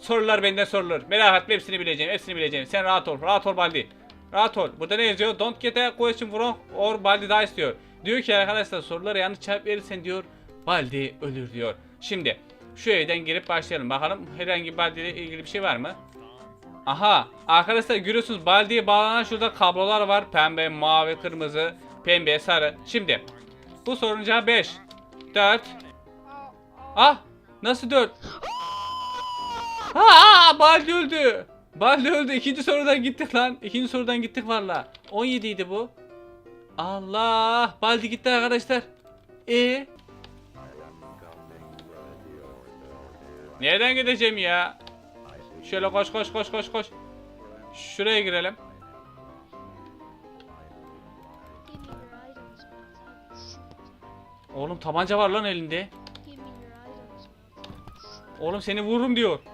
Sorular benden sorulur. Merak etme hepsini bileceğim. Hepsini bileceğim. Sen rahat ol. Rahat ol Baldi. Rahat ol. Burada ne yazıyor? Don't get a question wrong or Baldi dies diyor. Diyor ki arkadaşlar sorulara yanlış cevap verirsen diyor Baldi ölür diyor. Şimdi şu evden girip başlayalım. Bakalım herhangi Baldi ile ilgili bir şey var mı? Aha arkadaşlar görüyorsunuz baldiye bağlanan şurada kablolar var. Pembe, mavi, kırmızı, pembe, sarı. Şimdi bu sorunun cevabı 5. 4. Ah nasıl 4? Aa baldi öldü. Baldi öldü. İkinci sorudan gittik lan. İkinci sorudan gittik valla. 17 idi bu. Allah baldi gitti arkadaşlar. E Nereden gideceğim ya? Şöyle koş koş koş koş koş. Şuraya girelim. Oğlum tabanca var lan elinde. Oğlum seni vururum diyor.